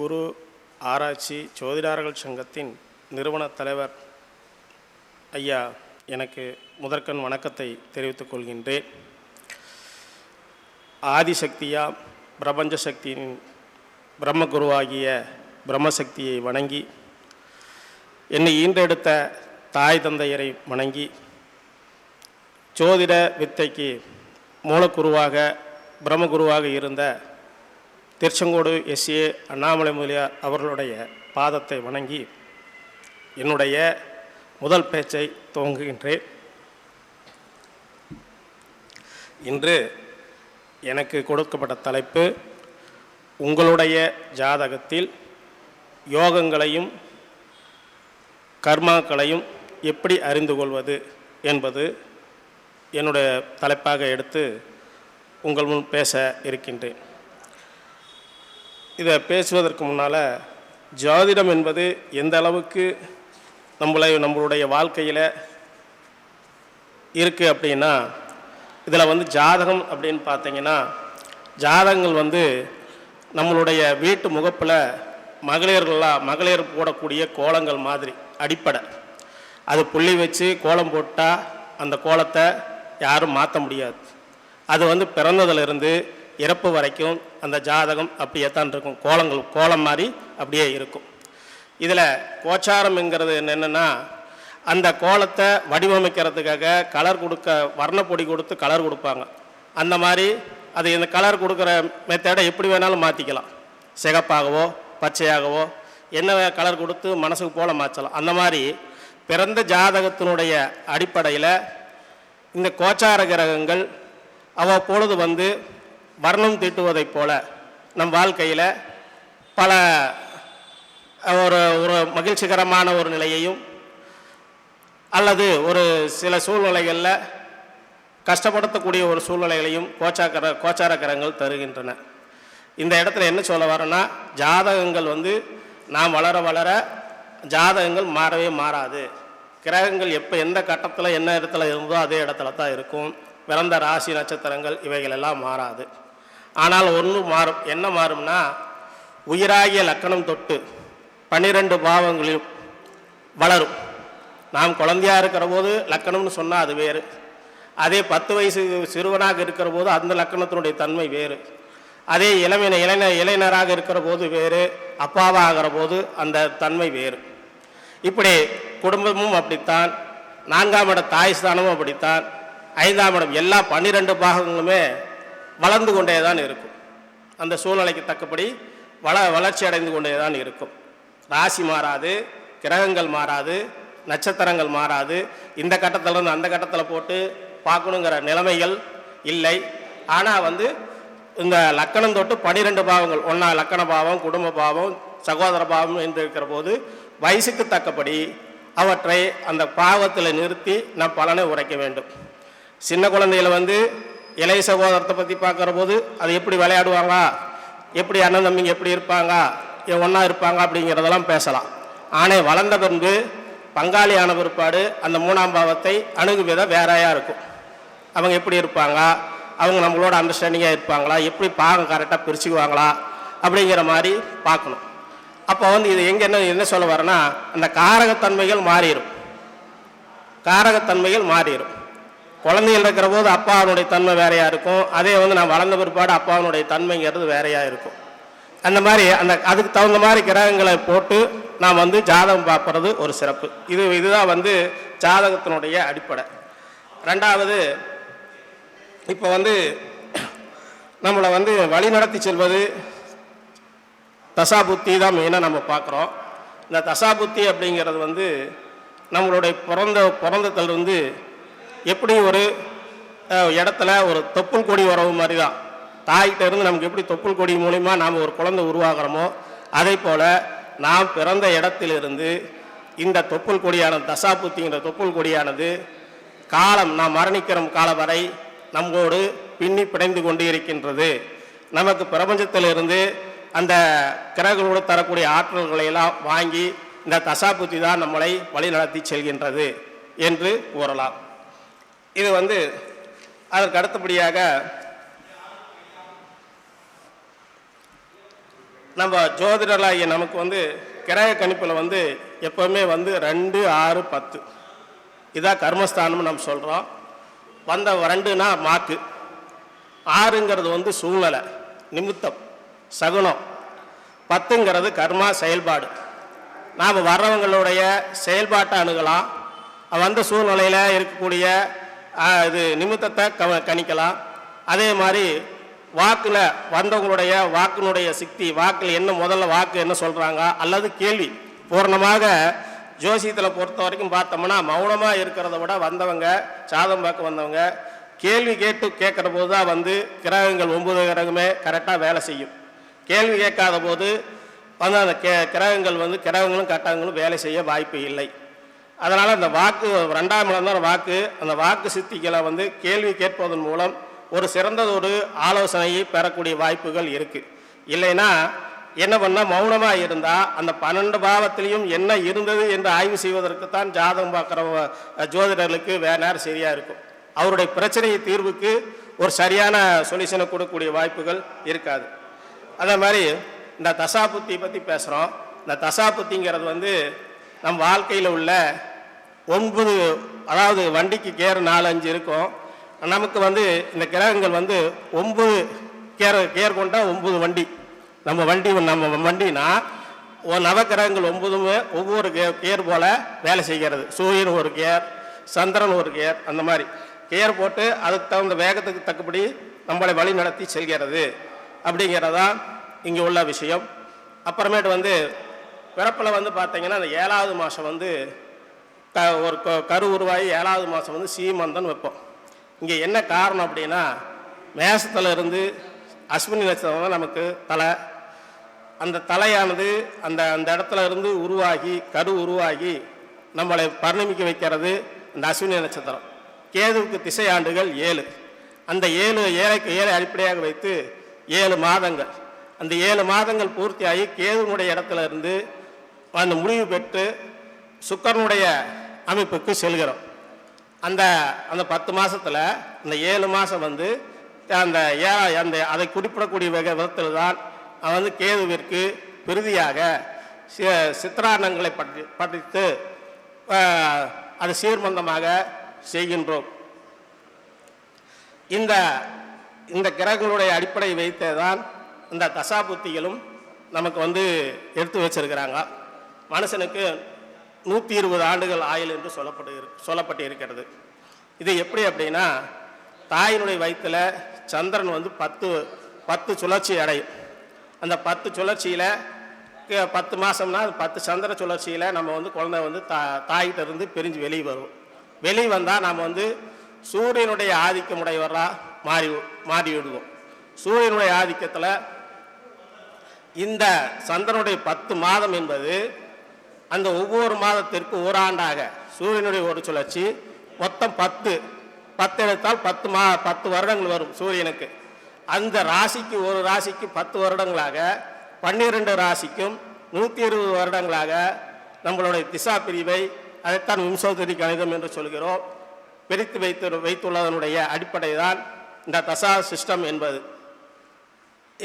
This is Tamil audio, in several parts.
குரு ஆராய்ச்சி ஜோதிடார்கள் சங்கத்தின் நிறுவன தலைவர் ஐயா எனக்கு முதற்கண் வணக்கத்தை தெரிவித்துக் கொள்கின்றேன். ஆதிசக்தியா பிரபஞ்ச சக்தியின் பிரம்மகுருவாகிய பிரம்மசக்தியை வணங்கி என்னை ஈன்றெடுத்த தாய் தந்தையரை வணங்கி ஜோதிட வித்தைக்கு மூலக்குருவாக பிரம்மகுருவாக இருந்த திருச்செங்கோடு எஸ்ஏ அண்ணாமலை முதலியார் அவர்களுடைய பாதத்தை வணங்கி என்னுடைய முதல் பேச்சை துவங்குகின்றேன். இன்று எனக்கு கொடுக்கப்பட்ட தலைப்பு உங்களுடைய ஜாதகத்தில் யோகங்களையும் கர்மாக்களையும் எப்படி அறிந்து கொள்வது என்பது என்னுடைய தலைப்பாக எடுத்து உங்கள் முன் பேச இருக்கின்றேன். இதை பேசுவதற்கு முன்னால் ஜாதிடம் என்பது எந்த அளவுக்கு நம்மளை நம்மளுடைய வாழ்க்கையில் இருக்குது அப்படின்னா இதில் வந்து ஜாதகம் அப்படின்னு பார்த்தீங்கன்னா ஜாதகங்கள் வந்து நம்மளுடைய வீட்டு முகப்பில் மகளிர்களாக மகளிர் போடக்கூடிய கோலங்கள் மாதிரி அடிப்படை. அது புள்ளி வச்சு கோலம் போட்டால் அந்த கோலத்தை யாரும் மாற்ற முடியாது. அது வந்து பிறந்ததுலேருந்து இறப்பு வரைக்கும் அந்த ஜாதகம் அப்படியே தான் இருக்கும். கோலங்கள் கோலம் மாதிரி அப்படியே இருக்கும். இதில் கோச்சாரம்ங்கிறது என்னென்னா அந்த கோலத்தை வடிவமைக்கிறதுக்காக கலர் கொடுக்க வர்ணப்பொடி கொடுத்து கலர் கொடுப்பாங்க. அந்த மாதிரி அது இந்த கலர் கொடுக்குற மெத்தடை எப்படி வேணாலும் மாற்றிக்கலாம் சிகப்பாகவோ பச்சையாகவோ என்ன கலர் கொடுத்து மனசுக்கு போல மாற்றலாம். அந்த மாதிரி பிறந்த ஜாதகத்தினுடைய அடிப்படையில் இந்த கோச்சார கிரகங்கள் அவ்வப்பொழுது வந்து வர்ணம் தீட்டுவதைப் போல நம் வாழ்க்கையில் பல ஒரு ஒரு மகிழ்ச்சிகரமான ஒரு நிலையையும் அல்லது ஒரு சில சூழ்நிலைகளில் கஷ்டப்படுத்தக்கூடிய ஒரு சூழ்நிலைகளையும் கோச்சாக்கர கோச்சார கிரகங்கள் தருகின்றன. இந்த இடத்துல என்ன சொல்ல வரேன்னா ஜாதகங்கள் வந்து நாம் வளர வளர ஜாதகங்கள் மாறவே மாறாது. கிரகங்கள் எப்போ எந்த கட்டத்தில் என்ன இடத்துல இருந்தோ அதே இடத்துல தான் இருக்கும். பிறந்த ராசி நட்சத்திரங்கள் இவைகள் எல்லாம் மாறாது. ஆனால் ஒன்று மாறும். என்ன மாறும்னா உயிராகிய லக்கணம் தொட்டு பன்னிரெண்டு பாவங்களில் வளரும். நாம் குழந்தையாக இருக்கிற போது லக்கணம்னு சொன்னால் அது வேறு. அதே பத்து வயசு சிறுவனாக இருக்கிற போது அந்த லக்கணத்தினுடைய தன்மை வேறு. அதே இளமையின இளைஞர் இளைஞராக இருக்கிற போது வேறு. அப்பாவாகிற போது அந்த தன்மை வேறு. இப்படி குடும்பமும் அப்படித்தான். நான்காம் இடம் தாய் ஸ்தானமும் அப்படித்தான். ஐந்தாம் இடம் எல்லா பன்னிரெண்டு பாகங்களுமே வளர்ந்து கொண்டே தான் இருக்கும். அந்த சூழ்நிலைக்கு தக்கபடி வள வளர்ச்சி அடைந்து கொண்டே தான் இருக்கும். ராசி மாறாது கிரகங்கள் மாறாது நட்சத்திரங்கள் மாறாது. இந்த கட்டத்திலேருந்து அந்த கட்டத்தில் போட்டு பார்க்கணுங்கிற நிலைமைகள் இல்லை. ஆனால் வந்து இந்த லக்கணம் தொட்டு பனிரெண்டு பாவங்கள் ஒன்றா லக்கண பாவம் குடும்ப பாவம் சகோதர பாவம் என்று இருக்கிற போது வயசுக்கு தக்கபடி அவற்றை அந்த பாவத்தில் நிறுத்தி நாம் பலனை உரைக்க வேண்டும். சின்ன குழந்தையில் வந்து இளைய சகோதரத்தை பற்றி பார்க்குற போது அது எப்படி விளையாடுவாங்க? எப்படி அண்ணன் தம்பிங்க எப்படி இருப்பாங்க? ஒன்றா இருப்பாங்க அப்படிங்கிறதெல்லாம் பேசலாம். ஆனால் வளர்ந்த பின்பு பங்காளியான பிற்பாடு அந்த மூணாம் பாவத்தை அணுகு விதம் வேறையாக இருக்கும். அவங்க எப்படி இருப்பாங்க? அவங்க நம்மளோட அண்டர்ஸ்டாண்டிங்காக இருப்பாங்களா? எப்படி பாகம் கரெக்டாக பிரிச்சுக்குவாங்களா? அப்படிங்கிற மாதிரி பார்க்கணும். அப்போ வந்து இது எங்கே என்ன என்ன சொல்ல வரேன்னா அந்த காரகத்தன்மைகள் மாறிடும். காரகத்தன்மைகள் மாறிடும். குழந்தைகள் இருக்கிற போது அப்பாவனுடைய தன்மை வேறையாக இருக்கும். அதே வந்து நான் வளர்ந்த பிற்பாடு அப்பாவினுடைய தன்மைங்கிறது வேறையாக இருக்கும். அந்த மாதிரி அந்த அதுக்கு தகுந்த மாதிரி கிரகங்களை போட்டு நாம் வந்து ஜாதகம் பார்ப்பறது ஒரு சிறப்பு. இது இதுதான் வந்து ஜாதகத்தினுடைய அடிப்படை. ரெண்டாவது இப்போ வந்து நம்மளை வந்து வழி நடத்தி செல்வது தசாபுத்தி தான் மெயினாக நம்ம பார்க்குறோம். இந்த தசாபுத்தி அப்படிங்கிறது வந்து நம்மளுடைய பிறந்த பிறந்ததுலேருந்து எப்படி ஒரு இடத்துல ஒரு தொப்புள் கொடி உறவு மாதிரி தான் தாய்கிட்ட இருந்து நமக்கு எப்படி தொப்புள் கொடி மூலிமா நாம் ஒரு குழந்தை உருவாகிறோமோ அதே போல் நாம் பிறந்த இடத்திலிருந்து இந்த தொப்புள் கொடியான தசாபுத்திங்கிற தொப்புள் கொடியானது காலம் நாம் மரணிக்கிற காலம் வரை நம்மோடு பின்னி பிணைந்து கொண்டு இருக்கின்றது நமக்கு பிரபஞ்சத்திலிருந்து அந்த கிரகங்களோடு தரக்கூடிய ஆற்றல்களை எல்லாம் வாங்கி இந்த தசாபுத்தி தான் நம்மளை வழிநடத்தி செல்கின்றது என்று கூறலாம். இது வந்து அதற்கு அடுத்தபடியாக நம்ம ஜோதிடராகிய நமக்கு வந்து கிரக கணிப்பில் வந்து எப்போவுமே வந்து ரெண்டு ஆறு பத்து. இதான் கர்மஸ்தானம்னு நம்ம சொல்கிறோம் வந்த ரெண்டுனா மாக்கு. ஆறுங்கிறது வந்து சூழ்நிலை நிமித்தம் சகுனம். பத்துங்கிறது கர்மா செயல்பாடு. நாம் வர்றவங்களுடைய செயல்பாட்டை அணுகலாம். வந்த சூழ்நிலையில் இருக்கக்கூடிய இது நிமித்தத்தை க கணிக்கலாம். அதே மாதிரி வாக்கில் வந்தவங்களுடைய வாக்கினுடைய சக்தி வாக்கில் என்ன முதல்ல வாக்கு என்ன சொல்கிறாங்க அல்லது கேள்வி. பூர்ணமாக ஜோசியத்தில் பொறுத்த வரைக்கும் பார்த்தோம்னா மௌனமாக இருக்கிறத விட வந்தவங்க சாதம் பார்க்க வந்தவங்க கேள்வி கேட்டு கேட்குற போது தான் வந்து கிரகங்கள் ஒன்பது கிரகமே கரெக்டாக வேலை செய்யும். கேள்வி கேட்காத போது வந்து அந்த கே கிரகங்கள் வந்து கிரகங்களும் கட்டங்களும் வேலை செய்ய வாய்ப்பு இல்லை. அதனால் அந்த வாக்கு ரெண்டாம் இடம்தான் வாக்கு. அந்த வாக்கு சித்திகளை வந்து கேள்வி கேட்பதன் மூலம் ஒரு சிறந்ததொரு ஆலோசனையை பெறக்கூடிய வாய்ப்புகள் இருக்குது இல்லைன்னா என்ன பண்ணால் மௌனமாக இருந்தால் அந்த பன்னெண்டு பாவத்திலையும் என்ன இருந்தது என்று ஆய்வு செய்வதற்கு தான் ஜாதகம் பார்க்குற ஜோதிடர்களுக்கு வேற நேரம் சரியாக இருக்கும். அவருடைய பிரச்சனையை தீர்வுக்கு ஒரு சரியான சொல்யூஷனை கொடுக்கக்கூடிய வாய்ப்புகள் இருக்காது. அதே மாதிரி இந்த தசாபுத்தி பற்றி பேசுகிறோம் இந்த தசாபுத்திங்கிறது வந்து நம் வாழ்க்கையில் உள்ள ஒன்பது அதாவது வண்டிக்கு கேர் நாலு அஞ்சு இருக்கும். நமக்கு வந்து இந்த கிரகங்கள் வந்து ஒம்பது கேர் கேர் கொண்டால் ஒன்பது வண்டி. நம்ம வண்டி நம்ம வண்டினா ஒ- நவக்கிரகங்கள் ஒன்பதுமே ஒவ்வொரு கே கேர் போல் வேலை செய்கிறது. சூரியன் ஒரு கேர் சந்திரன் ஒரு கேர் அந்த மாதிரி. கேர் போட்டு அதுக்கு தகுந்த வேகத்துக்கு தக்கபடி நம்மளை வழி நடத்தி செல்கிறது. அப்படிங்கிறதான் இங்கே உள்ள விஷயம். அப்புறமேட்டு வந்து பிறப்பில் வந்து பார்த்தீங்கன்னா அந்த ஏழாவது மாதம் வந்து க ஒரு க- கரு உருவாகி ஏழாவது மாதம் வந்து சீமந்தன் வைப்போம். இங்கே என்ன காரணம் அப்படின்னா மேசத்துல இருந்து அஸ்வினி நட்சத்திரம் தான் நமக்கு தலை. அந்த தலையானது அந்த அந்த இடத்துல இருந்து உருவாகி கரு உருவாகி நம்மளை பரிணமிக்க வைக்கிறது அந்த அஸ்வினி நட்சத்திரம். கேதுவுக்கு திசை ஆண்டுகள் ஏழு. அந்த ஏழு ஏழைக்கு ஏழை அடிப்படையாக வைத்து ஏழு மாதங்கள். அந்த ஏழு மாதங்கள் பூர்த்தியாகி கேதுனுடைய இடத்துல இருந்து அந்த முடிவு பெற்று சுக்கரனுடைய அமைப்புக்கு செல்கிறோம். அந்த அந்த பத்து மாதத்தில் அந்த ஏழு மாதம் வந்து அந்த ஏ அந்த அதை குறிப்பிடக்கூடிய வகை விதத்தில் தான் வந்து கேதுவிற்கு பிரிதியாக சி- சித்திராண்ணங்களை பற்றி படித்து அதை அது சீர்மந்தமாக செய்கின்றோம். இந்த இந்த கிரகங்களுடைய அடிப்படை வைத்தே தான் இந்த தசாபுத்திகளும் நமக்கு வந்து எடுத்து வச்சிருக்கிறாங்க. மனுஷனுக்கு நூற்றி இருபது ஆண்டுகள் ஆயுள் என்று சொல்லப்பட்டு சொல்லப்பட்டு இருக்கிறது. இது எப்படி அப்படின்னா தாயினுடைய வயிற்றில் சந்திரன் வந்து பத்து பத்து சுழற்சி அடையும். அந்த பத்து சுழற்சியில் பத்து மாதம்னா பத்து சந்திர சுழற்சியில் நம்ம வந்து குழந்தை வந்து தா தாய்கிட்ட இருந்து பிரிஞ்சு வெளியே வரும் வெளியே வந்தால் நாம் வந்து சூரியனுடைய ஆதிக்கமுடையவராக மாறி மாறி விடுவோம். சூரியனுடைய ஆதிக்கத்தில் இந்த சந்திரனுடைய பத்து மாதம் என்பது அந்த ஒவ்வொரு மாதத்திற்கு ஓராண்டாக சூரியனுடைய ஒரு சுழற்சி. மொத்தம் பத்து. பத்து எடுத்தால் பத்து மா பத்து வருடங்கள் வரும் சூரியனுக்கு. அந்த ராசிக்கு ஒரு ராசிக்கு பத்து வருடங்களாக பன்னிரெண்டு ராசிக்கும் நூற்றி இருபது வருடங்களாக நம்மளுடைய திசா பிரிவை அதைத்தான் விம்சோதரி கணிதம் என்று சொல்கிறோம். பிரித்து வைத்து வைத்துள்ளதனுடைய அடிப்படை தான் இந்த தசா சிஸ்டம் என்பது.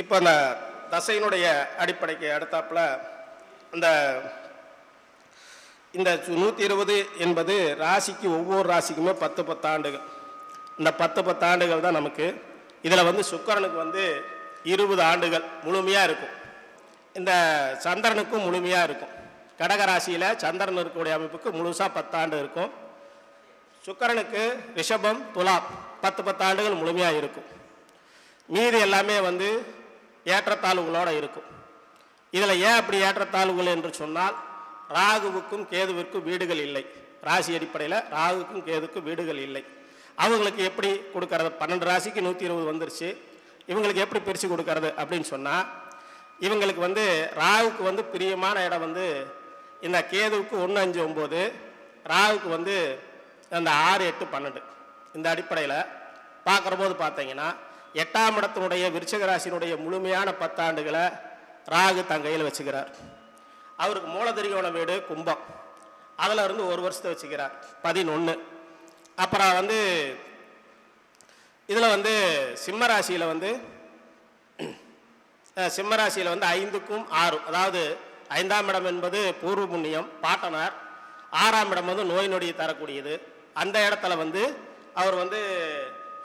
இப்போ அந்த தசையினுடைய அடிப்படைக்கு அடுத்தாப்புல அந்த இந்த நூற்றி இருபது என்பது ராசிக்கு ஒவ்வொரு ராசிக்குமே பத்து பத்து ஆண்டுகள் இந்த பத்து பத்து ஆண்டுகள் தான் நமக்கு. இதில் வந்து சுக்கரனுக்கு வந்து இருபது ஆண்டுகள் முழுமையாக இருக்கும். இந்த சந்திரனுக்கும் முழுமையாக இருக்கும். கடக ராசியில் சந்திரன் இருக்கக்கூடிய அமைப்புக்கு முழுசாக பத்தாண்டு இருக்கும். சுக்கரனுக்கு ரிஷபம் துலாம் பத்து பத்து ஆண்டுகள் முழுமையாக இருக்கும். மீதி எல்லாமே வந்து ஏற்றத்தாழ்வுகளோடு இருக்கும். இதில் ஏன் அப்படி ஏற்றத்தாழ்வுகள் என்று சொன்னால் ராகுவுக்கும் கேதுவிற்கும் வீடுகள் இல்லை. ராசி அடிப்படையில் ராகுவுக்கும் கேதுக்கும் வீடுகள் இல்லை. அவங்களுக்கு எப்படி கொடுக்கறது? பன்னெண்டு ராசிக்கு நூற்றி இருபது வந்துருச்சு. இவங்களுக்கு எப்படி பிரித்து கொடுக்கறது அப்படின்னு சொன்னால் இவங்களுக்கு வந்து ராகுக்கு வந்து பிரியமான இடம் வந்து இந்த கேதுவுக்கு ஒன்று அஞ்சு ஒம்பது ராகுக்கு வந்து அந்த ஆறு எட்டு பன்னெண்டு. இந்த அடிப்படையில் பார்க்குற போது பார்த்தீங்கன்னா எட்டாம் இடத்தினுடைய விருச்சக ராசியினுடைய முழுமையான பத்தாண்டுகளை ராகு தன் கையில் வச்சுக்கிறார். அவருக்கு மூலதிரிகோண வீடு கும்பம். அதில் இருந்து ஒரு வருஷத்தை வச்சுக்கிறார். பதினொன்று அப்புறம் வந்து இதில் வந்து சிம்ம ராசியில் வந்து சிம்மராசியில் சிம்ம ராசியில் வந்து ஐந்துக்கும் ஆறு அதாவது ஐந்தாம் இடம் என்பது பூர்வ புண்ணியம் பாட்டனார். ஆறாம் இடம் வந்து நோய் நொடியை தரக்கூடியது. அந்த இடத்துல வந்து அவர் வந்து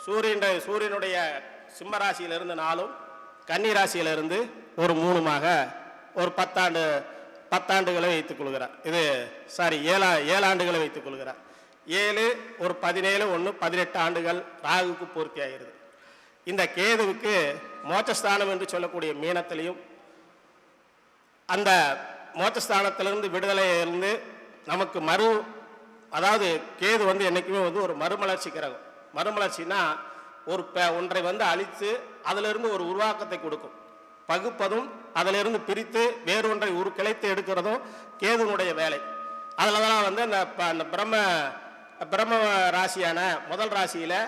சூரியன் சூரியனுடைய சிம்ம ராசியிலிருந்து நாலும் கன்னி ராசியிலிருந்து ஒரு மூணுமாக ஒரு பத்தாண்டு பத்தாண்டுகளை வைத்துக் கொள்கிறார். இது சாரி ஏழா ஏழாண்டுகளை வைத்துக் கொள்கிறார். ஏழு ஒரு பதினேழு ஒன்று பதினெட்டு ஆண்டுகள் ராகுக்கு பூர்த்தி ஆகிறது இந்த கேதுவுக்கு மோட்சஸ்தானம் என்று சொல்லக்கூடிய மீனத்திலையும் அந்த மோட்சஸ்தானத்திலிருந்து விடுதலையிலிருந்து நமக்கு மறு அதாவது கேது வந்து என்றைக்குமே வந்து ஒரு மறுமலர்ச்சி கிரகம். மறுமலர்ச்சின்னா ஒரு ப ஒன்றை வந்து அழித்து அதிலிருந்து ஒரு உருவாக்கத்தை கொடுக்கும். பகுப்பதும் அதிலிருந்து பிரித்து வேறொன்றை உரு கிளைத்து எடுக்கிறதும் கேதுனுடைய வேலை. அதில் தான் வந்து அந்த ப- அந்த பிரம்ம பிரம்ம ராசியான முதல் ராசியில்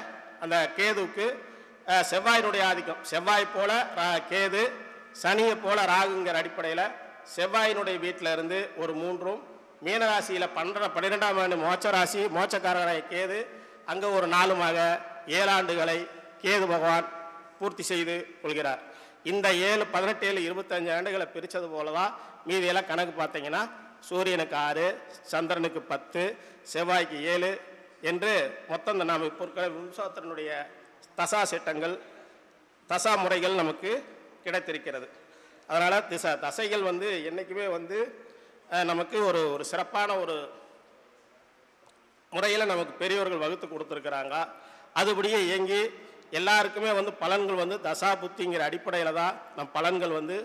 அந்த கேதுவுக்கு செவ்வாயினுடைய ஆதிக்கம். செவ்வாய் போல ரா- கேது சனியை போல ராகுங்கிற அடிப்படையில் செவ்வாயினுடைய வீட்டில் இருந்து ஒரு மூன்றும் மீனராசியில் பன்னிர பன்னிரெண்டாம் ஆண்டு மோட்ச ராசி மோட்சக்காரராய கேது அங்கே ஒரு நாளுமாக ஏழாண்டுகளை கேது பகவான் பூர்த்தி செய்து கொள்கிறார். இந்த ஏழு பதினெட்டு ஏழு இருபத்தஞ்சு ஆண்டுகளை பிரித்தது போல தான் மீதியெல்லாம் கணக்கு பார்த்தீங்கன்னா சூரியனுக்கு ஆறு சந்திரனுக்கு பத்து செவ்வாய்க்கு ஏழு என்று மொத்தம் இந்த நாம் இப்போ இருக்கிற தசா சிட்டங்கள் தசா முறைகள் நமக்கு கிடைத்திருக்கிறது. அதனால் திசை தசைகள் வந்து என்றைக்குமே வந்து நமக்கு ஒரு ஒரு சிறப்பான ஒரு முறையில் நமக்கு பெரியவர்கள் வகுத்து கொடுத்துருக்குறாங்க. அதுபடியே இயங்கி எல்லாருக்குமே வந்து பலன்கள் வந்து தசா புத்திங்கிற அடிப்படையில் தான் நம் பலன்கள் வந்து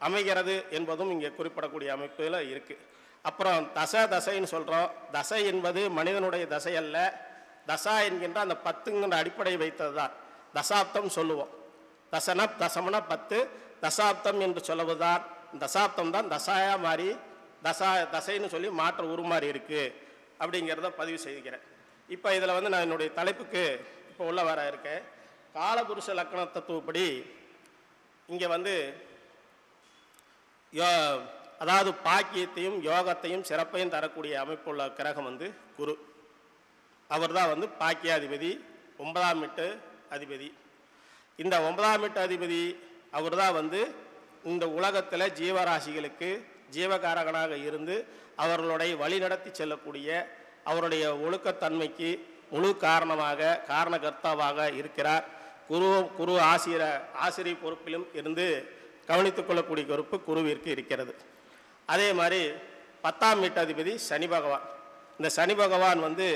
அமைகிறது என்பதும் இங்கே குறிப்பிடக்கூடிய அமைப்பில் இருக்குது அப்புறம் தசை தசைன்னு சொல்கிறோம் தசை என்பது மனிதனுடைய தசை அல்ல. தசா என்கின்ற அந்த பத்துங்கிற அடிப்படையை வைத்தது தான். தசாப்தம் சொல்லுவோம். தசனா தசமனா பத்து. தசாப்தம் என்று சொல்லுவதுதான் தசாப்தம் தான் தசாயா மாறி தசா தசைன்னு சொல்லி மாற்ற உருமாறி இருக்குது அப்படிங்கிறத பதிவு செய்கிறேன் இப்போ இதில் வந்து நான் என்னுடைய தலைப்புக்கு இப்போ உள்ள வர இருக்கேன் காலபுருஷ லக்கண தத்துவப்படி இங்கே வந்து யோ அதாவது பாக்கியத்தையும் யோகத்தையும் சிறப்பையும் தரக்கூடிய அமைப்புள்ள கிரகம் வந்து குரு. அவர் தான் வந்து பாக்கியாதிபதி ஒன்பதாம் எட்டு அதிபதி. இந்த ஒன்பதாம் எட்டு அதிபதி அவர் தான் வந்து இந்த உலகத்தில் ஜீவராசிகளுக்கு ஜீவகாரகனாக இருந்து அவர்களுடைய வழிநடத்தி செல்லக்கூடிய அவருடைய ஒழுக்கத்தன்மைக்கு முழு காரணமாக காரணகர்த்தாவாக இருக்கிறார். குரு குரு ஆசிரியர் ஆசிரியர் பொறுப்பிலும் இருந்து கவனித்துக் கொள்ளக்கூடிய பொறுப்பு குருவிற்கு இருக்கிறது. அதே மாதிரி பத்தாம் வீட்டாதிபதி சனி பகவான். இந்த சனி பகவான் வந்து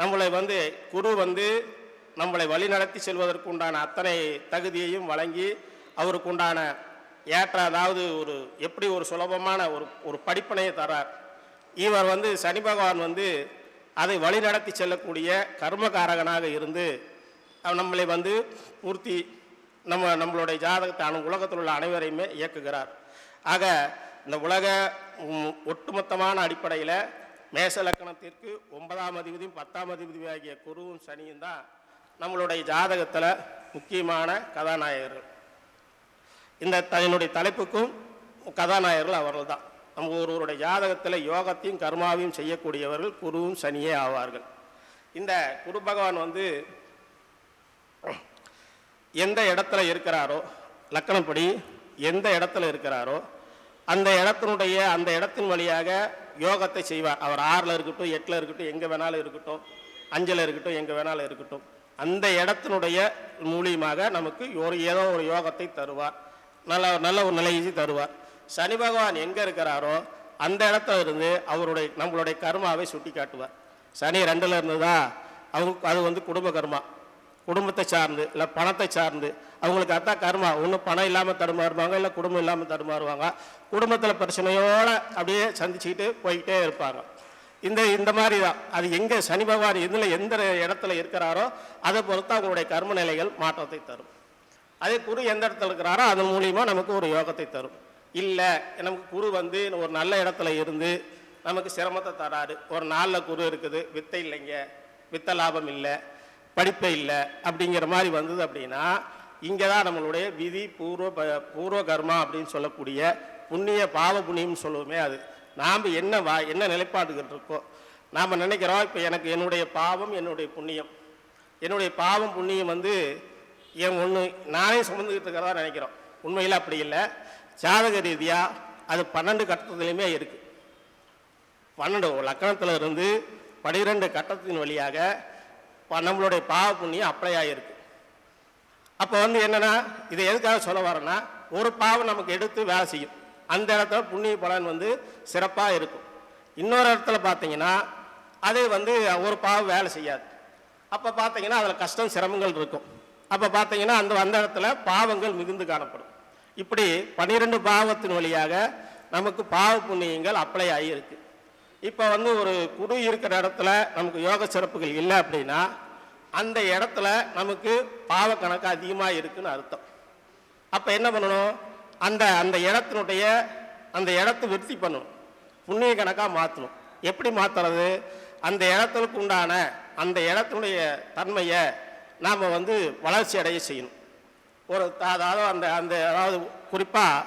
நம்மளை வந்து குரு வந்து நம்மளை வழிநடத்தி செல்வதற்கு உண்டான அத்தனை தகுதியையும் வழங்கி அவருக்கு உண்டான ஏற்ற அதாவது ஒரு எப்படி ஒரு சுலபமான ஒரு ஒரு படிப்பினையை தரார். இவர் வந்து சனி பகவான் வந்து அதை வழிநடத்தி செல்லக்கூடிய கர்மகாரகனாக இருந்து நம்மளை வந்து பூர்த்தி நம்ம நம்மளுடைய ஜாதகத்தை உலகத்தில் உள்ள அனைவரையுமே இயக்குகிறார். ஆக இந்த உலக ஒட்டுமொத்தமான அடிப்படையில் மேச லக்கணத்திற்கு ஒன்பதாம் அதிபதியும் பத்தாம் அதிபதி ஆகிய குருவும் சனியும் தான் நம்மளுடைய ஜாதகத்தில் முக்கியமான கதாநாயகர்கள். இந்த தன்னுடைய தலைப்புக்கும் கதாநாயகர்கள் அவர்கள் தான் நம்ம ஒருவருடைய ஜாதகத்தில் யோகத்தையும் கர்மாவையும் செய்யக்கூடியவர்கள் குருவும் சனியே ஆவார்கள். இந்த குரு பகவான் வந்து எந்த இடத்துல இருக்கிறாரோ லக்கணப்படி எந்த இடத்துல இருக்கிறாரோ அந்த இடத்தினுடைய அந்த இடத்தின் வழியாக யோகத்தை செய்வார். அவர் ஆறில் இருக்கட்டும் எட்டில் இருக்கட்டும் எங்கே வேணாலும் இருக்கட்டும் அஞ்சில் இருக்கட்டும் எங்கே வேணாலும் இருக்கட்டும். அந்த இடத்தினுடைய மூலியமாக நமக்கு ஒரு ஏதோ ஒரு யோகத்தை தருவார். நல்ல நல்ல ஒரு நிலையை தருவார். சனி பகவான் எங்கே இருக்கிறாரோ அந்த இடத்துல இருந்து அவருடைய நம்மளுடைய கர்மாவை சுட்டி காட்டுவார் சனி ரெண்டில் இருந்ததா? அவங்க அது வந்து குடும்ப கர்மா. குடும்பத்தை சார்ந்து இல்லை பணத்தை சார்ந்து. அவங்களுக்கு அதான் கர்மா. ஒன்றும் பணம் இல்லாமல் தடுமாறுவாங்க இல்லை குடும்பம் இல்லாமல் தடுமாறுவாங்க. குடும்பத்தில் பிரச்சனையோடு அப்படியே சந்திச்சுக்கிட்டு போய்கிட்டே இருப்பாங்க. இந்த இந்த மாதிரி தான் அது எங்கே சனி பகவான் இதில் எந்த இடத்துல இருக்கிறாரோ அதை பொறுத்து அவங்களுடைய கர்ம நிலைகள் மாற்றத்தை தரும். அதே குரு எந்த இடத்துல இருக்கிறாரோ அதன் மூலியமாக நமக்கு ஒரு யோகத்தை தரும். இல்லை நமக்கு குரு வந்து ஒரு நல்ல இடத்துல இருந்து நமக்கு சிரமத்தை தராரு. ஒரு நாளில் குரு இருக்குது வித்தை இல்லைங்க வித்த லாபம் இல்லை படிப்பே இல்லை அப்படிங்கிற மாதிரி வந்தது அப்படின்னா இங்கே தான் நம்மளுடைய விதி பூர்வ ப- பூர்வ கர்மா அப்படின்னு சொல்லக்கூடிய புண்ணிய பாவ புண்ணியம்னு சொல்லுவோமே அது. நாம் என்ன வா என்ன நிலைப்பாடுகள் இருக்கோ நாம் நினைக்கிறோம் இப்போ எனக்கு என்னுடைய பாவம் என்னுடைய புண்ணியம். என்னுடைய பாவம் புண்ணியம் வந்து என் ஒன்று நானே சுமந்துக்கிட்டு இருக்கிறதா நினைக்கிறோம். உண்மையில் அப்படி இல்லை. ஜாதக ரீதியாக அது பன்னெண்டு கட்டத்துலையுமே இருக்குது பன்னெண்டு லக்கணத்தில் இருந்து பனிரெண்டு கட்டத்தின் வழியாக நம்மளுடைய பாவ புண்ணியம் அப்ளை ஆகிருக்கு அப்போ வந்து என்னென்னா இதை எதுக்காக சொல்ல வரேன்னா ஒரு பாவம் நமக்கு எடுத்து வேலை செய்யும். அந்த இடத்துல புண்ணிய பலன் வந்து சிறப்பாக இருக்கும். இன்னொரு இடத்துல பார்த்தீங்கன்னா அது வந்து ஒரு பாவம் வேலை செய்யாது. அப்போ பார்த்தீங்கன்னா அதில் கஷ்டம் சிரமங்கள் இருக்கும். அப்போ பார்த்தீங்கன்னா அந்த அந்த இடத்துல பாவங்கள் மிகுந்து காணப்படும். இப்படி பன்னிரெண்டு பாவத்தின் வழியாக நமக்கு பாவ புண்ணியங்கள் அப்ளை ஆகியிருக்கு இப்போ வந்து ஒரு குடு இருக்கிற இடத்துல நமக்கு யோக சிறப்புகள் இல்லை அப்படின்னா அந்த இடத்துல நமக்கு பாவ கணக்கு அதிகமாக இருக்குன்னு அர்த்தம். அப்போ என்ன பண்ணணும்? அந்த அந்த இடத்தினுடைய அந்த இடத்தை விருத்தி பண்ணணும். புண்ணிய கணக்காக மாற்றணும் எப்படி மாற்றுறது அந்த இடத்துக்கு உண்டான அந்த இடத்தினுடைய தன்மையை நாம் வந்து வளர்ச்சி அடைய செய்யணும். ஒரு அதாவது அந்த அந்த அதாவது குறிப்பாக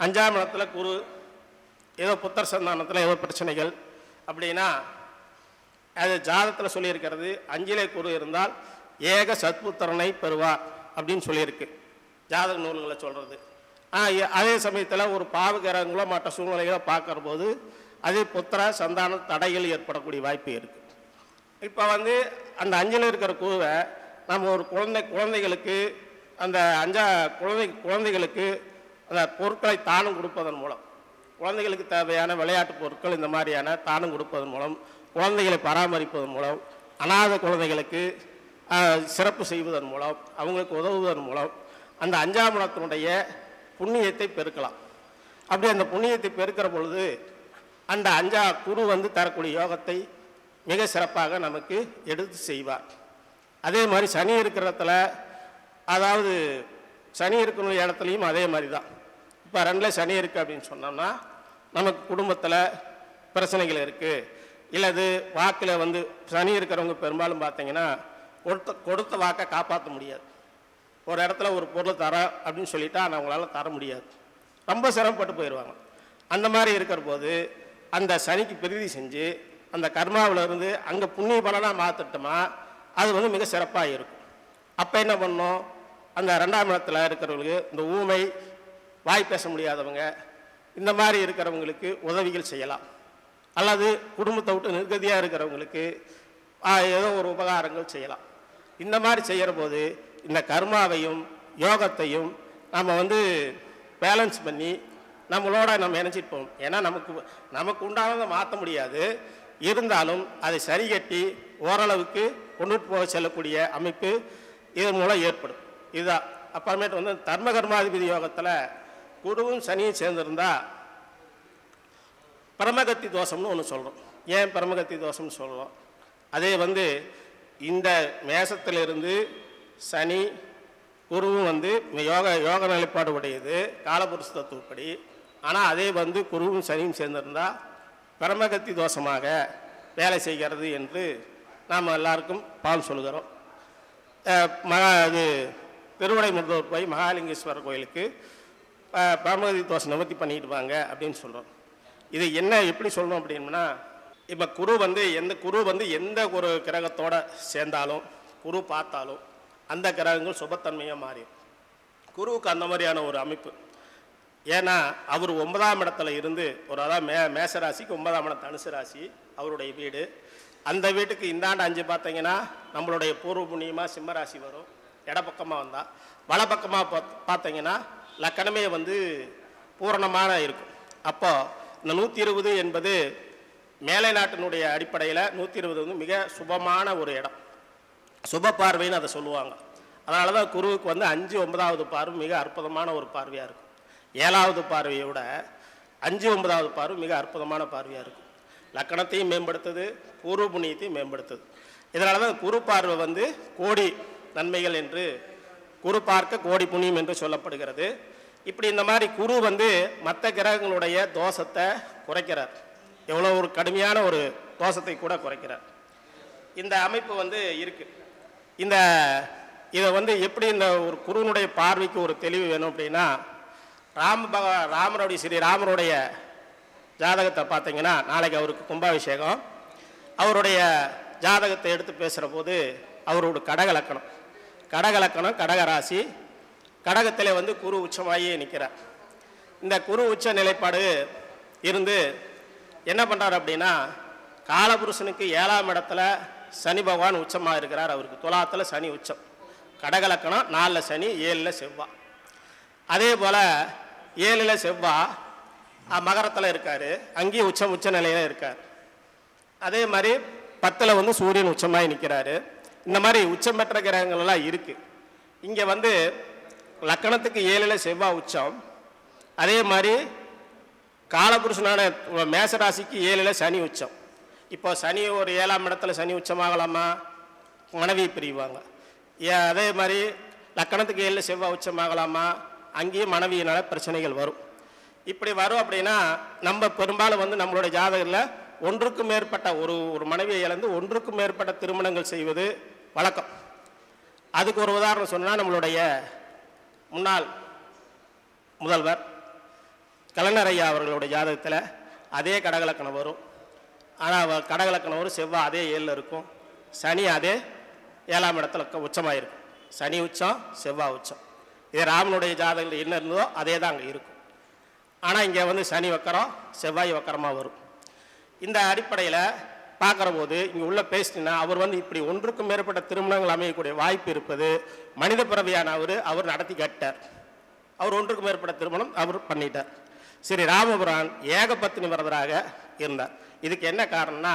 அஞ்சாம் இடத்துல குரு ஏதோ புத்தர் சந்தானத்தில் ஏதோ பிரச்சனைகள் அப்படின்னா அது ஜாதத்தில் சொல்லியிருக்கிறது அஞ்சிலே குரு இருந்தால் ஏக சத்புத்திரனை பெறுவார் அப்படின்னு சொல்லியிருக்கு. ஜாதக நூல்களை சொல்கிறது அதே சமயத்தில் ஒரு பாவகிரகங்களோ மற்ற சூழ்நிலைகளோ பார்க்குற போது அது புத்திர சந்தான தடைகள் ஏற்படக்கூடிய வாய்ப்பு இருக்குது இப்போ வந்து அந்த அஞ்சில் இருக்கிற குருவை நம்ம ஒரு குழந்தை குழந்தைகளுக்கு அந்த அஞ்சா குழந்தை குழந்தைகளுக்கு அந்த பொருட்களை தானம் கொடுப்பதன் மூலம். குழந்தைகளுக்கு தேவையான விளையாட்டு பொருட்கள் இந்த மாதிரியான தானம் கொடுப்பதன் மூலம் குழந்தைகளை பராமரிப்பதன் மூலம் அநாத குழந்தைகளுக்கு சிறப்பு செய்வதன் மூலம் அவங்களுக்கு உதவுவதன் மூலம் அந்த அஞ்சாம் இடத்தினுடைய புண்ணியத்தை பெருக்கலாம். அப்படி அந்த புண்ணியத்தை பெருக்கிற பொழுது அந்த அஞ்சா குரு வந்து தரக்கூடிய யோகத்தை மிக சிறப்பாக நமக்கு எடுத்து செய்வார். அதே மாதிரி சனி இருக்கிற இடத்துல அதாவது சனி இருக்கிற இடத்துலையும் அதே மாதிரி தான் இப்போ ரெண்டில் சனி இருக்குது அப்படின்னு சொன்னோம்னா நமக்கு குடும்பத்தில் பிரச்சனைகள் இருக்குது இல்லது வாக்கில் வந்து சனி இருக்கிறவங்க பெரும்பாலும் பார்த்தீங்கன்னா கொடுத்த கொடுத்த வாக்கை காப்பாற்ற முடியாது. ஒரு இடத்துல ஒரு பொருள் தர அப்படின்னு சொல்லிட்டா அவங்களால தர முடியாது. ரொம்ப சிரமப்பட்டு போயிடுவாங்க அந்த மாதிரி இருக்கிற போது அந்த சனிக்கு பிரீதி செஞ்சு அந்த கர்மாவில் இருந்து அங்கே புண்ணிய பலனாக மாற்றிட்டோமா அது வந்து மிக சிறப்பாக இருக்கும். அப்போ என்ன பண்ணோம் அந்த ரெண்டாம் இடத்துல இருக்கிறவங்களுக்கு இந்த ஊமை வாய் பேச முடியாதவங்க இந்த மாதிரி இருக்கிறவங்களுக்கு உதவிகள் செய்யலாம். அல்லது குடும்பத்தை விட்டு நிர்கதியாக இருக்கிறவங்களுக்கு ஏதோ ஒரு உபகாரங்கள் செய்யலாம். இந்த மாதிரி செய்கிற போது இந்த கர்மாவையும் யோகத்தையும் நம்ம வந்து பேலன்ஸ் பண்ணி நம்மளோட நம்ம இணைச்சிட்டு போவோம் ஏன்னா நமக்கு நமக்கு உண்டானதை மாற்ற முடியாது. இருந்தாலும் அதை சரிகட்டி ஓரளவுக்கு கொண்டுட்டு போக செல்லக்கூடிய அமைப்பு இதன் மூலம் ஏற்படும். இதுதான் அப்புறமேட்டு வந்து தர்ம கர்மாதிபதி யோகத்தில் குருவும் சனியும் சேர்ந்துருந்தா பரமகத்தி தோஷம்னு ஒன்று சொல்கிறோம் ஏன் பரமகத்தி தோஷம்னு சொல்கிறோம் அதே வந்து இந்த மேசத்திலிருந்து சனி குருவும் வந்து யோக யோக நிலைப்பாடு உடையது காலபுருஷ தத்துவப்படி ஆனால் அதே வந்து குருவும் சனியும் சேர்ந்திருந்தால் பரமகத்தி தோஷமாக வேலை செய்கிறது என்று நாம் எல்லாருக்கும் பால் சொல்கிறோம் மகா இது திருவடை முருகர் போய் மகாலிங்கேஸ்வரர் கோயிலுக்கு அஹ், தோசை நிவர்த்தி பண்ணிட்டு வாங்க அப்படின்னு சொல்கிறோம் இது என்ன எப்படி சொல்லணும் அப்படின்னா இப்போ குரு வந்து எந்த குரு வந்து எந்த ஒரு கிரகத்தோட சேர்ந்தாலும் குரு பார்த்தாலும் அந்த கிரகங்கள் சுபத்தன்மையாக மாறிடும் குருவுக்கு அந்த மாதிரியான ஒரு அமைப்பு. ஏன்னா அவர் ஒன்பதாம் இடத்துல இருந்து ஒரு அதாவது மே மேச ராசிக்கு ஒன்பதாம் இடம் தனுசு ராசி அவருடைய வீடு. அந்த வீட்டுக்கு இந்தாண்டு அஞ்சு பார்த்தீங்கன்னா நம்மளுடைய பூர்வ புண்ணியமாக சிம்மராசி வரும். இடப்பக்கமாக வந்தால் வலப்பக்கமாக பாத் பார்த்தீங்கன்னா லக்கணமே வந்து பூரணமான இருக்கும். அப்போது இந்த நூற்றி இருபது என்பது மேலை நாட்டினுடைய அடிப்படையில் நூற்றி இருபது வந்து மிக சுபமான ஒரு இடம். சுப பார்வைன்னு அதை சொல்லுவாங்க. அதனால தான் குருவுக்கு வந்து அஞ்சு ஒன்பதாவது பார்வை மிக அற்புதமான ஒரு பார்வையாக இருக்கும். ஏழாவது பார்வையை விட அஞ்சு ஒன்பதாவது பார்வை மிக அற்புதமான பார்வையாக இருக்கும். லக்கணத்தையும் மேம்படுத்துது பூர்வ புண்ணியத்தையும் மேம்படுத்துது. இதனால தான் குரு பார்வை வந்து கோடி நன்மைகள் என்று குரு பார்க்க கோடி புண்ணியம் என்று சொல்லப்படுகிறது. இப்படி இந்த மாதிரி குரு வந்து மற்ற கிரகங்களுடைய தோஷத்தை குறைக்கிறார். எவ்வளோ ஒரு கடுமையான ஒரு தோஷத்தை கூட குறைக்கிறார். இந்த அமைப்பு வந்து இருக்குது இந்த இதை வந்து எப்படி இந்த ஒரு குருவனுடைய பார்வைக்கு ஒரு தெளிவு வேணும் அப்படின்னா ராம பக ராமருடைய ஸ்ரீ ராமருடைய ஜாதகத்தை பார்த்தீங்கன்னா நாளைக்கு அவருக்கு கும்பாபிஷேகம். அவருடைய ஜாதகத்தை எடுத்து பேசுகிற போது அவரோட கடக லக்கணம் கடகலக்கணம் கடகராசி. கடகத்தில் வந்து குரு உச்சமாகியே நிற்கிறார் இந்த குரு உச்ச நிலைப்பாடு இருந்து என்ன பண்ணுறார் அப்படின்னா காலபுருஷனுக்கு ஏழாம் இடத்துல சனி பகவான் உச்சமாக இருக்கிறார் அவருக்கு. துலாத்தில் சனி உச்சம். கடகலக்கணம் நாலில் சனி ஏழில் செவ்வாய் அதே போல் ஏழில் செவ்வாய் மகரத்தில் இருக்கார். அங்கேயும் உச்சம் உச்ச நிலையில இருக்கார். அதே மாதிரி பத்தில் வந்து சூரியன் உச்சமாகி நிற்கிறாரு இந்த மாதிரி உச்சம் பெற்ற கிரகங்கள்லாம் இருக்குது இருக்கு. இங்கே வந்து லக்கணத்துக்கு ஏழில் செவ்வாய் உச்சம். அதே மாதிரி காலபுருஷனான மேசராசிக்கு ஏழில் சனி உச்சம். இப்போ சனி ஒரு ஏழாம் இடத்துல சனி உச்சமாகலாமா? மனைவி பிரிவாங்க. ஏ- அதே மாதிரி லக்கணத்துக்கு ஏழில் செவ்வாய் உச்சமாகலாமா? அங்கேயும் மனைவியினால் பிரச்சனைகள் வரும். இப்படி வரும் அப்படின்னா நம்ம பெரும்பாலும் வந்து நம்மளுடைய ஜாதகத்தில் ஒன்றுக்கும் மேற்பட்ட ஒரு ஒரு மனைவியை இழந்து ஒன்றுக்கும் மேற்பட்ட திருமணங்கள் செய்வது வழக்கம். அதுக்கு ஒரு உதாரணம் சொன்னால் நம்மளுடைய முன்னாள் முதல்வர் கலைஞர் ஐயா அவர்களுடைய ஜாதகத்தில் அதே கடகலக்கணம் வரும். ஆனால் கடகலக்கணம் வரும் செவ்வாய் அதே ஏழில் இருக்கும். சனி அதே ஏழாம் இடத்துல உச்சமாக இருக்கும். சனி உச்சம் செவ்வாய் உச்சம். இது ராமனுடைய ஜாதகத்தில் என்ன இருந்ததோ அதே தான் அங்கே இருக்கும். ஆனால் இங்கே வந்து சனி வக்கரம் செவ்வாய் வக்கரமாக வரும். இந்த அடிப்படையில் பார்க்குற போது இங்கே உள்ள பேசினா அவர் வந்து இப்படி ஒன்றுக்கும் மேற்பட்ட திருமணங்கள் அமையக்கூடிய வாய்ப்பு இருப்பது மனித பிறவியான அவர் அவர் நடத்தி கட்டார். அவர் ஒன்றுக்கும் மேற்பட்ட திருமணம் அவர் பண்ணிட்டார். சரி ராமபுரான் ஏகபத்தினி வரதராக இருந்தார். இதுக்கு என்ன காரணம்னா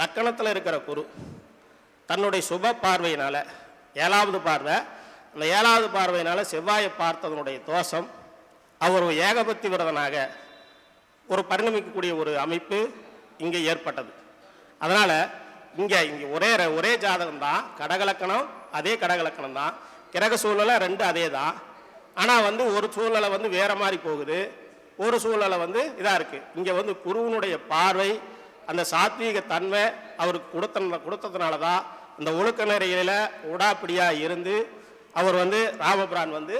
லக்கணத்தில் இருக்கிற குரு தன்னுடைய சுப பார்வையினால் ஏழாவது பார்வை அந்த ஏழாவது பார்வையினால் செவ்வாயை பார்த்ததனுடைய தோஷம் அவர் ஏகபத்தி விரதனாக ஒரு பரிணமிக்கக்கூடிய ஒரு அமைப்பு இங்கே ஏற்பட்டது. அதனால் இங்கே இங்கே ஒரே ர- ஒரே ஜாதகம் தான் கடகலக்கணம் அதே கடகலக்கணம் தான் கிரக சூழ்நிலை ரெண்டு அதே தான் ஆனால் வந்து ஒரு சூழ்நிலை வந்து வேறு மாதிரி போகுது. ஒரு சூழ்நிலை வந்து இதாக இருக்குது இங்கே வந்து குருவனுடைய பார்வை அந்த சாத்வீக தன்மை அவருக்கு கொடுத்த கொடுத்ததுனால தான் அந்த ஒழுக்க நிறையில உடாப்பிடியாக இருந்து அவர் வந்து ராமபிரான் வந்து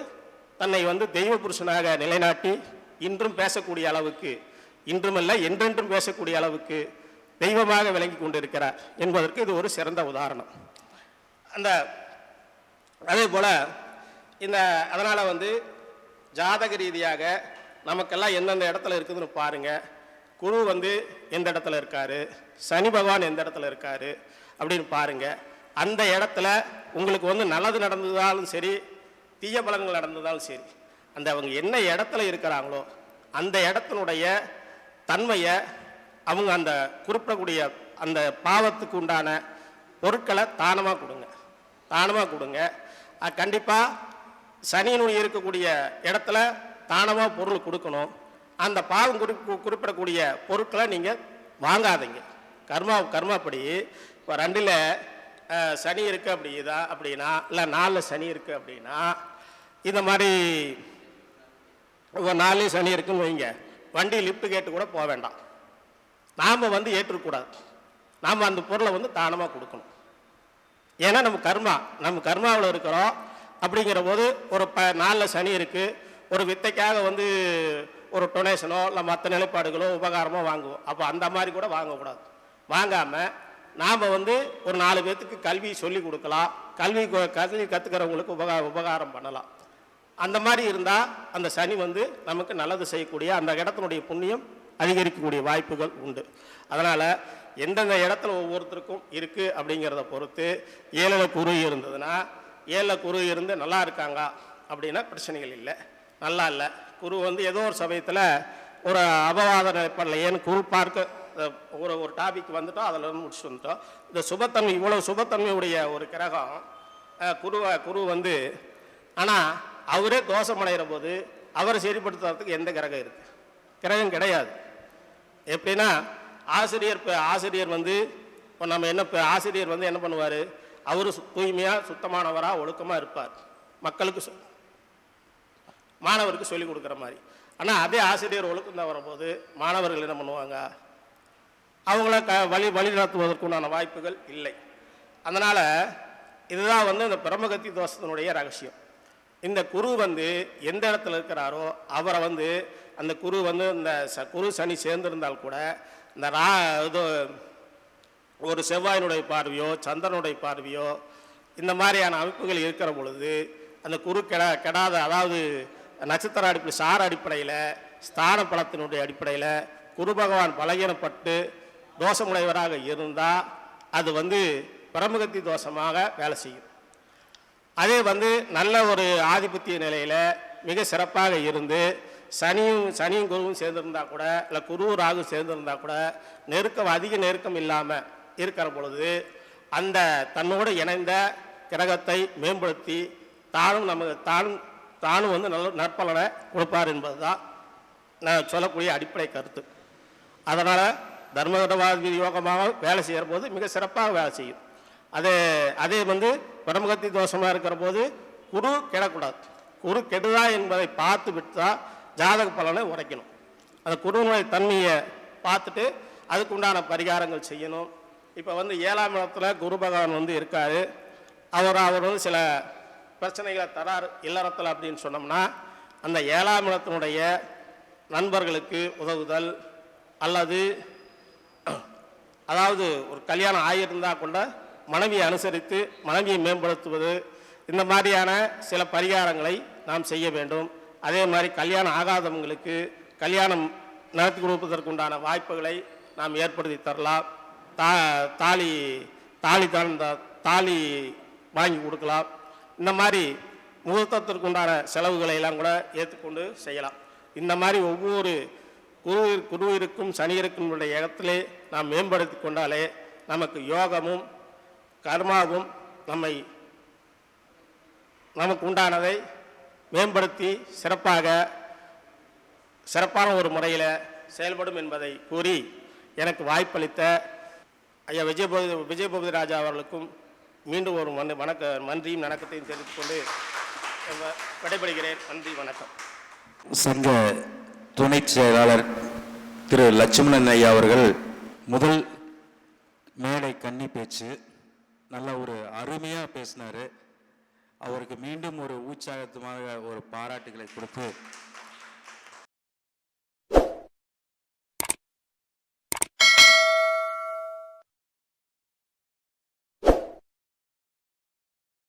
தன்னை வந்து தெய்வ புருஷனாக நிலைநாட்டி இன்றும் பேசக்கூடிய அளவுக்கு இன்றுமல்ல என்றென்றும் பேசக்கூடிய அளவுக்கு தெய்வமாக விளங்கி கொண்டிருக்கிறார் என்பதற்கு இது ஒரு சிறந்த உதாரணம். அந்த அதே போல் இந்த அதனால் வந்து ஜாதக ரீதியாக நமக்கெல்லாம் எந்தெந்த இடத்துல இருக்குதுன்னு பாருங்கள் குரு வந்து எந்த இடத்துல இருக்காரு? சனி பகவான் எந்த இடத்துல இருக்காரு? அப்படின்னு பாருங்கள் அந்த இடத்துல உங்களுக்கு வந்து நல்லது நடந்ததாலும் சரி தீய பலன்கள் நடந்ததாலும் சரி அந்த அவங்க என்ன இடத்துல இருக்கிறாங்களோ அந்த இடத்தினுடைய தன்மையை அவங்க அந்த குறிப்பிடக்கூடிய அந்த பாவத்துக்கு உண்டான பொருட்களை தானமாக கொடுங்க. தானமாக கொடுங்க. கண்டிப்பாக சனியினுடைய இருக்கக்கூடிய இடத்துல தானமாக பொருள் கொடுக்கணும். அந்த பாவம் குறி குறிப்பிடக்கூடிய பொருட்களை நீங்கள் வாங்காதீங்க. கர்மா கர்மாப்படி இப்போ ரெண்டில் சனி இருக்குது அப்படிதா அப்படின்னா இல்லை நாலில் சனி இருக்குது அப்படின்னா இந்த மாதிரி ஒரு நாலு சனி இருக்குன்னு வைங்க. வண்டி லிஃப்ட் கேட்டு கூட போக வேண்டாம். நாம் வந்து ஏற்றுக்கூடாது. நாம் அந்த பொருளை வந்து தானமாக கொடுக்கணும். ஏன்னா நம்ம கர்மா நம்ம கர்மாவில் இருக்கிறோம் அப்படிங்கிற போது ஒரு ப நாளில் சனி இருக்குது ஒரு வித்தைக்காக வந்து ஒரு டொனேஷனோ இல்லை மற்ற நிலைப்பாடுகளோ உபகாரமோ வாங்குவோம். அப்போ அந்த மாதிரி கூட வாங்கக்கூடாது. வாங்காமல் நாம் வந்து ஒரு நாலு பேர்த்துக்கு கல்வி சொல்லி கொடுக்கலாம். கல்வி கல்வி கற்றுக்கிறவங்களுக்கு உபகா உபகாரம் பண்ணலாம். அந்த மாதிரி இருந்தால் அந்த சனி வந்து நமக்கு நல்லது செய்யக்கூடிய அந்த இடத்தினுடைய புண்ணியம் அதிகரிக்கக்கூடிய வாய்ப்புகள் உண்டு. அதனால் எந்தெந்த இடத்துல ஒவ்வொருத்தருக்கும் இருக்குது அப்படிங்கிறத பொறுத்து ஏழில் குரு இருந்ததுன்னா ஏழில் குரு இருந்து நல்லா இருக்காங்க அப்படின்னா பிரச்சனைகள் இல்லை. நல்லா இல்லை. குரு வந்து ஏதோ ஒரு சமயத்தில் ஒரு அபவாத நிலைப்பாடில் ஏன்னு குரு பார்க்க ஒரு ஒரு டாபிக் வந்துட்டோம் அதில் இருந்து முடிச்சு வந்துட்டோம். இந்த சுபத்தன்மை இவ்வளோ சுபத்தன்மையுடைய ஒரு கிரகம் குருவை குரு வந்து ஆனால் அவரே தோஷம் அடைகிற போது அவரை சரிப்படுத்துறதுக்கு எந்த கிரகம் இருக்குது கிரகம் கிடையாது. எப்படின்னா ஆசிரியர் இப்போ ஆசிரியர் வந்து இப்போ நம்ம என்ன இப்போ ஆசிரியர் வந்து என்ன பண்ணுவார்? அவர் தூய்மையாக சுத்தமானவராக ஒழுக்கமாக இருப்பார். மக்களுக்கு சொ- மாணவருக்கு சொல்லிக் கொடுக்குற மாதிரி. ஆனால் அதே ஆசிரியர் ஒழுக்கம் தான் வரும்போது மாணவர்கள் என்ன பண்ணுவாங்க? அவங்கள க வழி வழி நடத்துவதற்குண்டான வாய்ப்புகள் இல்லை. அதனால் இதுதான் வந்து இந்த பிரம்மகத்தி தோஷத்தினுடைய ரகசியம். இந்த குரு வந்து எந்த இடத்துல இருக்கிறாரோ அவரை வந்து அந்த குரு வந்து இந்த ச குரு சனி சேர்ந்திருந்தால் கூட இந்த ரா இது ஒரு செவ்வாயினுடைய பார்வையோ சந்திரனுடைய பார்வையோ இந்த மாதிரியான அமைப்புகள் இருக்கிற பொழுது அந்த குரு கெடா கெடாத அதாவது நட்சத்திர அடிப்படை சார அடிப்படையில் ஸ்தான பலத்தினுடைய அடிப்படையில் குரு பகவான் பலகீனப்பட்டு தோஷமுடையவராக இருந்தால் அது வந்து பிரமுகத்தி தோஷமாக வேலை செய்யும். அதே வந்து நல்ல ஒரு ஆதிபத்திய நிலையில் மிக சிறப்பாக இருந்து சனியும் சனியும் குருவும் சேர்ந்திருந்தா கூட இல்லை குரு ராகு சேர்ந்திருந்தா கூட நெருக்கம் அதிக நெருக்கம் இல்லாமல் இருக்கிற பொழுது அந்த தன்னோடு இணைந்த கிரகத்தை மேம்படுத்தி தானும் நமக்கு தானும் தானும் வந்து நல்ல நற்பலனை கொடுப்பார் என்பது தான் நான் சொல்லக்கூடிய அடிப்படை கருத்து. அதனால் தர்மகரவாதி யோகமாக வேலை செய்கிற போது மிக சிறப்பாக வேலை செய்யும். அதே அதே வந்து பிரமுகத்தி தோஷமாக இருக்கிற போது குரு கெடக்கூடாது. குரு கெடுதா என்பதை பார்த்து விட்டு தான் ஜாதக பலனை உரைக்கணும் அந்த குருவினுடைய தன்மையை பார்த்துட்டு அதுக்கு உண்டான பரிகாரங்கள் செய்யணும். இப்போ வந்து ஏழாம் இடத்துல குரு பகவான் வந்து இருக்கார். அவர் அவர் வந்து சில பிரச்சனைகளை தரார் இல்லறத்தில் அப்படின்னு சொன்னோம்னா அந்த ஏழாம் இடத்தினுடைய நண்பர்களுக்கு உதவுதல் அல்லது அதாவது ஒரு கல்யாணம் ஆகியிருந்தா கூட மனைவியை அனுசரித்து மனைவியை மேம்படுத்துவது இந்த மாதிரியான சில பரிகாரங்களை நாம் செய்ய வேண்டும். அதே மாதிரி கல்யாணம் ஆகாதவங்களுக்கு கல்யாணம் நடத்தி கொடுப்பதற்குண்டான வாய்ப்புகளை நாம் ஏற்படுத்தி தரலாம். தா தாலி தாலி தான் தாலி வாங்கி கொடுக்கலாம். இந்த மாதிரி முகூர்த்தத்திற்குண்டான செலவுகளை எல்லாம் கூட ஏற்றுக்கொண்டு செய்யலாம். இந்த மாதிரி ஒவ்வொரு குரு குருவிருக்கும் சனியிருக்கும் உள்ள இருக்கும் இடத்திலே நாம் மேம்படுத்தி கொண்டாலே நமக்கு யோகமும் கர்மாவும் நம்மை நமக்கு உண்டானதை மேம்படுத்தி சிறப்பாக சிறப்பான ஒரு முறையில் செயல்படும் என்பதை கூறி எனக்கு வாய்ப்பளித்த ஐயா விஜயபதி விஜயபதி ராஜா அவர்களுக்கும் மீண்டும் ஒரு மன வணக்க நன்றியும் வணக்கத்தையும் தெரிவித்துக் கொண்டு விடைபெறுகிறேன். நன்றி வணக்கம். சங்க துணை செயலாளர் திரு லட்சுமணன் ஐயா அவர்கள் முதல் மேடை கன்னி பேச்சு நல்ல ஒரு அருமையாக பேசினார். அவருக்கு மீண்டும் ஒரு உற்சாகத்துமாக ஒரு பாராட்டுகளை கொடுத்து